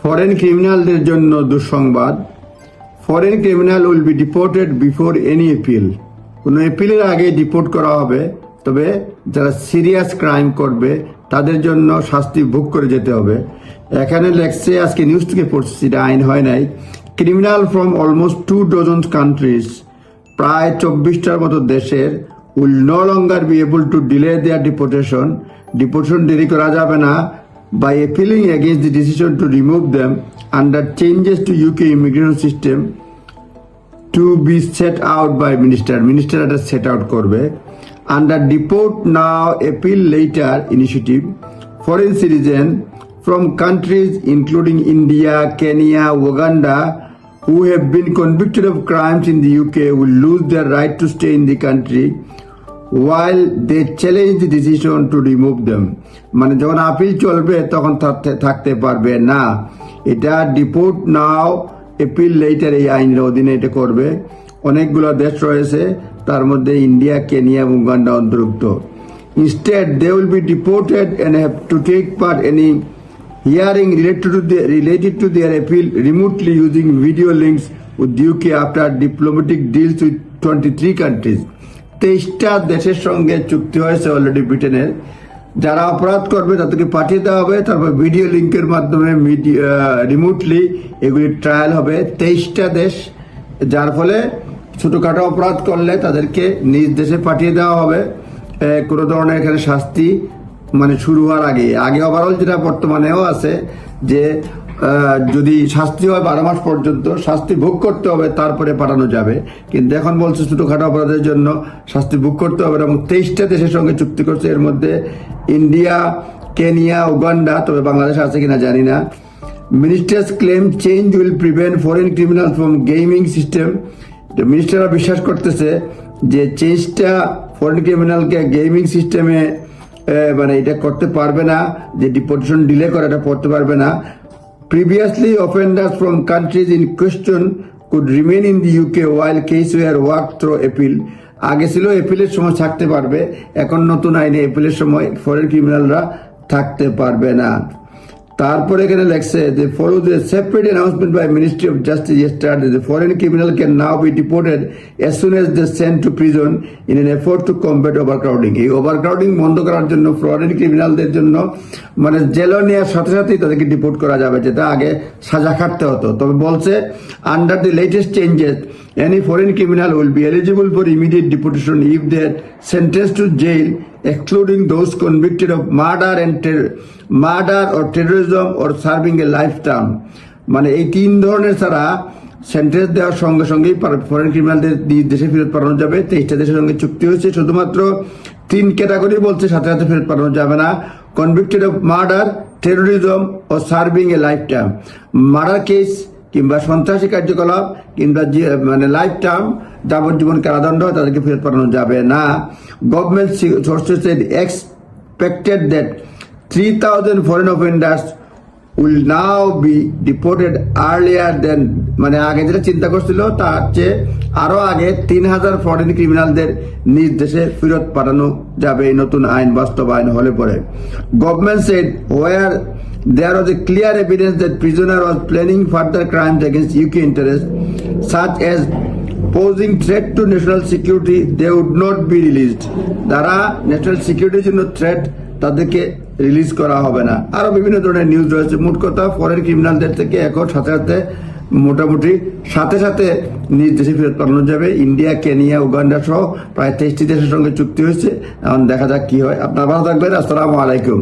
Foreign ক্রিমিনালদের জন্য দুঃসংবাদ। Foreign criminal will be deported before any appeal কোনো এপিলের আগে ডিপোর্ট করা হবে, তবে যারা সিরিয়াস ক্রাইম করবে, তাদের জন্য শাস্তি ভোগ করে যেতে হবে। এখানে লেখছে, আজকে নিউজ থেকে পড়ছি আইন হয় নাই। Criminal from almost two dozen countries প্রায় চব্বিশটার মতো দেশের will no longer be able to delay their deportation deportation দেরি করা যাবে না। By appealing against the decision to remove them under changes to UK immigration system to be set out by minister minister এটা set out করবে under deport now appeal later initiative foreign citizen from countries including India Kenya Uganda who have been convicted of crimes in the UK will lose their right to stay in the country while they challenge decision to remove them মানে যখন appeal চলবে, তখন থাকতে পারবে না। এটা deport নাও appeal letter এই আইনের অধীনে এটা করবে। অনেকগুলো দেশ রয়েছে, তার মধ্যে ইন্ডিয়া, কেনিয়া এবং গান্ডা অন্তর্ভুক্ত। Instead they will be deported and have to take part any hearing related to the related to their appeal remotely using video links with UK after diplomatic deals with twenty three countries তেইশটা দেশের সঙ্গে চুক্তি হয়েছে already ব্রিটেনের। যারা অপরাধ করবে তাদেরকে পাঠিয়ে দেওয়া হবে, তারপর ভিডিও লিঙ্কের মাধ্যমে রিমোটলি এগুলি ট্রায়াল হবে। তেইশটা দেশ, যার ফলে ছোটোখাটো অপরাধ করলে তাদেরকে নিজ দেশে পাঠিয়ে দেওয়া হবে। কোনো ধরনের এখানে শাস্তি মানে শুরু হওয়ার আগে আগে ওভারঅল যেটা বর্তমানেও আছে যে যদি শাস্তি হয় বারো মাস পর্যন্ত, শাস্তি ভোগ করতে হবে, তারপরে পাঠানো যাবে। কিন্তু এখন বলছে ছোটোখাটো অপরাধের জন্য শাস্তি ভোগ করতে হবে এবং তেইশটা দেশের সঙ্গে চুক্তি করছে। এর মধ্যে ইন্ডিয়া, কেনিয়া, উগান্ডা, তবে বাংলাদেশ আছে কিনা জানি না। Ministers claim change will prevent foreign criminal from gaming system মিনিস্টাররা বিশ্বাস করতেছে যে চেঞ্জটা ফরেন ক্রিমিনালকে গেমিং সিস্টেমে মানে এটা করতে পারবে না, যে ডিপোর্টেশন ডিলে করে এটা করতে পারবে না। Previously offenders from countries in question could remain in the UK while case were work through appeal আগে ছিল এপিলের সময় থাকতে পারবে, এখন নতুন আইনে এপিলের সময় ফরেন ক্রিমিনালরা থাকতে পারবে না। তারপরে এখানে লেখছে যে follow the separate announcement by ministry of justice yesterday the foreign criminal can now be deported as soon as the sent to prison in an effort to combat over এই ওভারক্রাউডিং বন্ধ করার জন্য ফরেন ক্রিমিনালদের জন্য মানে জেলও নেওয়ার সাথে সাথেই তাদেরকে ডিপোর্ট করা যাবে, যেটা আগে সাজা খাটতে হতো। তবে বলছে under the latest changes any foreign criminal will be eligible for immediate deportation if they sentence to jail excluding those convicted of murder and murder or terrorism or serving a life term মানে এই তিন ধরনের ছাড়া sentence দেওয়ার সঙ্গে সঙ্গেই foreign ক্রিমিনালদের দেশে ফেরত পাঠানো যাবে। তেইশটা দেশের সঙ্গে চুক্তি হয়েছে। শুধুমাত্র তিন ক্যাটাগরি বলছে, সাথে সাথে ফেরত পাঠানো যাবে না। Convicted of murder terrorism or serving a life term murder case কিংবা সন্ত্রাসী কার্যকলাপ কিংবা মানে লাইফ টার্ম যাবজ্জীবন কারাদণ্ড, তাদেরকে ফেরত পাঠানো যাবে না। Government sources expected that three thousand foreign offenders will now be deported earlier than মানে আগে যেটা চিন্তা করছিল, তার চেয়ে আরও আগে তিন হাজার ফরেন ক্রিমিনালদের নিজ দেশে ফেরত পাঠানো যাবে এই নতুন আইন বাস্তবায়ন হলে পরে। Government said where there was a clear evidence that prisoner was planning further crimes against UK interests such as posing threat to national security, they would not be released. যারা ন্যাশনাল সিকিউরিটির জন্য থ্রেট তাদেরকে release করা হবে না। আরও বিভিন্ন ধরনের নিউজ রয়েছে। মোট কথা ফরেন ক্রিমিনালদের থেকে এখন সাথে সাথে মোটামুটি সাথে সাথে নিজ দেশে ফেরত পাঠানো যাবে। ইন্ডিয়া কেনিয়া উগান্ডা সহ প্রায় তেইশটি দেশের সঙ্গে চুক্তি হয়েছে। এখন দেখা যাক কি হয়। আপনার ভালো থাকবেন। আসসালামু আলাইকুম।